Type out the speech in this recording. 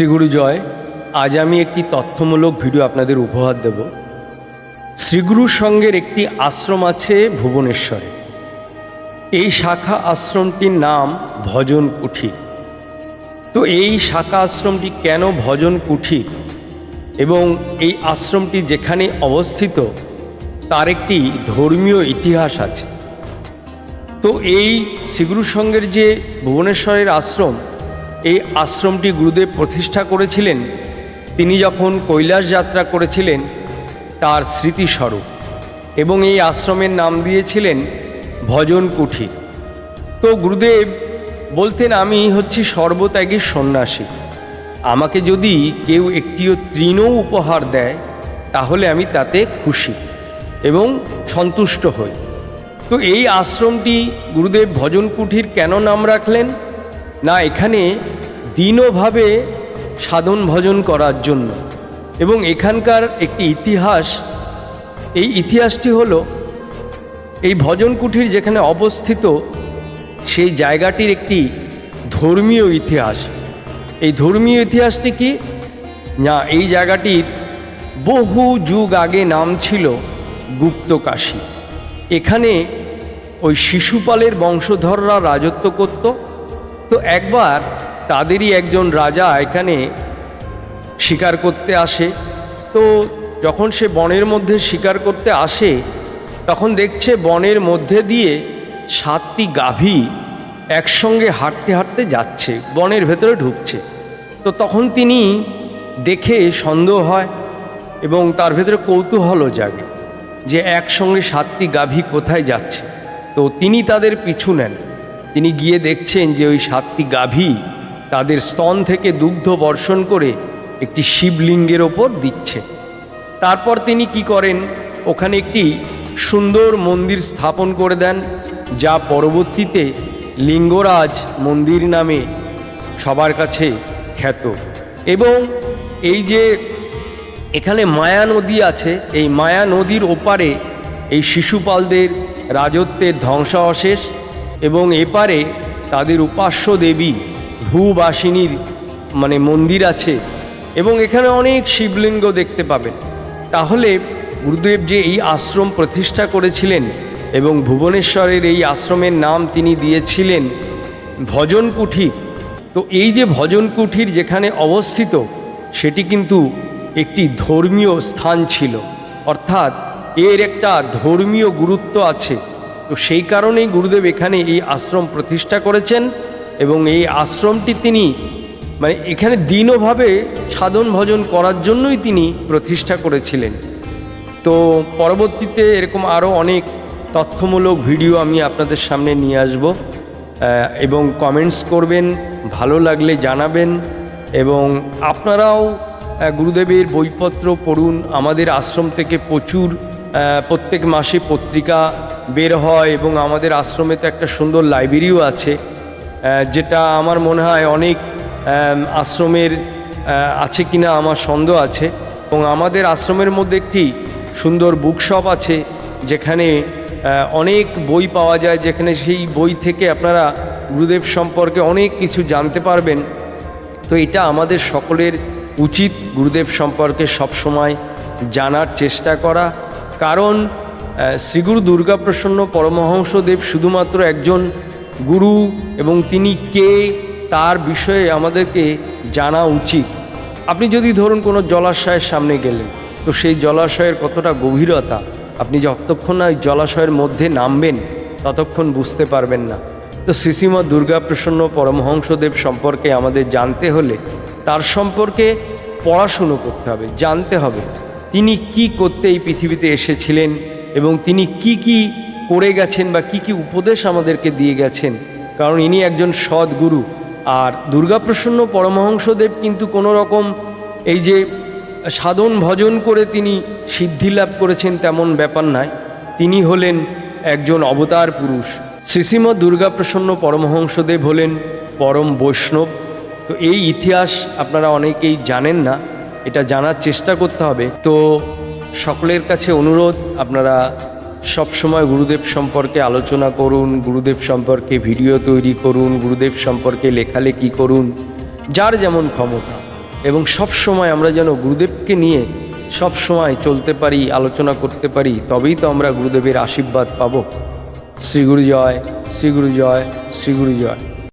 শ্রীগুরু জয়, আজ আমি একটি তথ্যমূলক ভিডিও আপনাদের উপহার দেব। শ্রীগুরু সঙ্গের একটি আশ্রম আছে ভুবনেশ্বরে। এই শাখা আশ্রমটির নাম ভজন কুঠি। তো এই শাখা আশ্রমটি কেন ভজন কুঠি এবং এই আশ্রমটি যেখানে অবস্থিত, তার একটি ধর্মীয় ইতিহাস আছে। তো এই শ্রীগুরু সঙ্গের যে ভুবনেশ্বরের আশ্রম এই আশ্রমটি গুরুদেব প্রতিষ্ঠা করেছিলেন, তিনি যখন কৈলাস যাত্রা করেছিলেন, তার স্মৃতিস্বরূপ এবং এই আশ্রমের নাম দিয়েছিলেন ভজন কুঠি। তো গুরুদেব বলতেন, আমি হচ্ছি সর্বত্যাগী সন্ন্যাসী। আমাকে যদি কেউ একটিও তৃণও উপহার দেয়, তাহলে আমি তাতে খুশি এবং সন্তুষ্ট হই। তো এই আশ্রমটি গুরুদেব ভজন কুঠির কেন নাম রাখলেন? না, এখানে দিনভাবে সাধন ভজন করার জন্য। এবং এখানকার একটি ইতিহাস, এই ইতিহাসটি হলো, এই ভজন কুঠির যেখানে অবস্থিত, সেই জায়গাটির একটি ধর্মীয় ইতিহাস। এই ধর্মীয় ইতিহাসটি কি? না, এই জায়গাটির বহু যুগ আগে নাম ছিল গুপ্তকাশী। এখানে ওই শিশুপালের বংশধররা রাজত্ব করত তো একবার তাদেরই একজন রাজা এখানে শিকার করতে আসে। তো যখন সে বনের মধ্যে শিকার করতে আসে, তখন দেখছে বনের মধ্যে দিয়ে সাতটি গাভী একসঙ্গে হাঁটতে হাঁটতে যাচ্ছে, বনের ভেতরে ঢুকছে। তো তখন তিনি দেখে সন্দেহ হয় এবং তার ভেতরে কৌতূহলও জাগে যে একসঙ্গে সাতটি গাভী কোথায় যাচ্ছে। তো তিনি তাদের পিছু নেন। তিনি গিয়ে দেখছেন যে ওই সাতটি গাভী তাদের স্তন থেকে দুগ্ধ বর্ষণ করে একটি শিবলিঙ্গের ওপর দিচ্ছে। তারপর তিনি কি করেন? ওখানে একটি সুন্দর মন্দির স্থাপন করে দেন, যা পরবর্তীতে লিঙ্গরাজ মন্দির নামে সবার কাছে খ্যাত। এবং এই যে এখানে মায়া নদী আছে, এই মায়া নদীর ওপারে এই শিশুপালদের রাজত্বের ধ্বংসাবশেষ এবং এপারে তাদের উপাস্য দেবী ভূবাসিনীর মানে মন্দির আছে এবং এখানে অনেক শিবলিঙ্গ দেখতে পাবেন। তাহলে গুরুদেব যে এই আশ্রম প্রতিষ্ঠা করেছিলেন এবং ভুবনেশ্বরের এই আশ্রমের নাম তিনি দিয়েছিলেন ভজন কুঠির তো এই যে ভজন কুঠির যেখানে অবস্থিত, সেটি কিন্তু একটি ধর্মীয় স্থান ছিল। অর্থাৎ এর একটা ধর্মীয় গুরুত্ব আছে। তো সেই কারণেই গুরুদেব এখানে এই আশ্রম প্রতিষ্ঠা করেছেন এবং এই আশ্রমটি তিনি মানে এখানে দিনভাবে সাধন ভজন করার জন্যই তিনি প্রতিষ্ঠা করেছিলেন। তো পরবর্তীতে এরকম আরও অনেক তথ্যমূলক ভিডিও আমি আপনাদের সামনে নিয়ে আসব। এবং কমেন্টস করবেন, ভালো লাগলে জানাবেন এবং আপনারাও গুরুদেবের বইপত্র পড়ুন। আমাদের আশ্রম থেকে প্রচুর প্রত্যেক মাসে পত্রিকা বের হয় এবং আমাদের আশ্রমে তো একটা সুন্দর লাইব্রেরিও আছে যেটা আমার মনে হয় অনেক আশ্রমের আছে কিনা আমার সন্দেহ আছে। এবং আমাদের আশ্রমের মধ্যে একটি সুন্দর বুকশপ আছে, যেখানে অনেক বই পাওয়া যায়, যেখানে সেই বই থেকে আপনারা গুরুদেব সম্পর্কে অনেক কিছু জানতে পারবেন। তো এটা আমাদের সকলের উচিত গুরুদেব সম্পর্কে সবসময় জানার চেষ্টা করা। কারণ শ্রীগুরু দুর্গাপ্রসন্ন পরমহংসদেব শুধুমাত্র একজন গুরু এবং তিনি কে তার বিষয়ে আমাদেরকে জানা উচিত। আপনি যদি ধরুন কোনো জলাশয়ের সামনে গেলেন, তো সেই জলাশয়ের কতটা গভীরতা? আপনি যতক্ষণ না ওই জলাশয়ের মধ্যে নামবেন, ততক্ষণ বুঝতে পারবেন না। তো শ্রীশ্রীমৎ দুর্গাপ্রসন্ন পরমহংসদেব সম্পর্কে আমাদের জানতে হলে তার সম্পর্কে পড়াশুনো করতে হবে, জানতে হবে। তিনি কি করতে এই পৃথিবীতে এসেছিলেন? এবং তিনি কি কি করে গেছেন বা কি কি উপদেশ আমাদেরকে দিয়ে গেছেন। কারণ ইনি একজন সদ্গুরু। আর দুর্গাপ্রসন্ন পরমহংসদেব কিন্তু কোনো রকম এই যে সাধন ভজন করে তিনি সিদ্ধি লাভ করেছেন তেমন ব্যাপার নয় তিনি হলেন একজন অবতার পুরুষ। শ্রীশ্রীমৎ দুর্গাপ্রসন্ন পরমহংসদেব হলেন পরম বৈষ্ণব। তো এই ইতিহাস আপনারা অনেকেই জানেন না। এটা জানার চেষ্টা করতে হবে। তো সকলের কাছে অনুরোধ, আপনারা সবসময় গুরুদেব সম্পর্কে আলোচনা করুন, গুরুদেব সম্পর্কে ভিডিও তৈরি করুন, গুরুদেব সম্পর্কে লেখালেখি করুন, যার যেমন ক্ষমতা। এবং সব সময় আমরা যেন গুরুদেবকে নিয়ে সব সময় চলতে পারি, আলোচনা করতে পারি, তবেই তো আমরা গুরুদেবের আশীর্বাদ পাব। শ্রী গুরু জয় শ্রী গুরু জয় শ্রী গুরু জয়।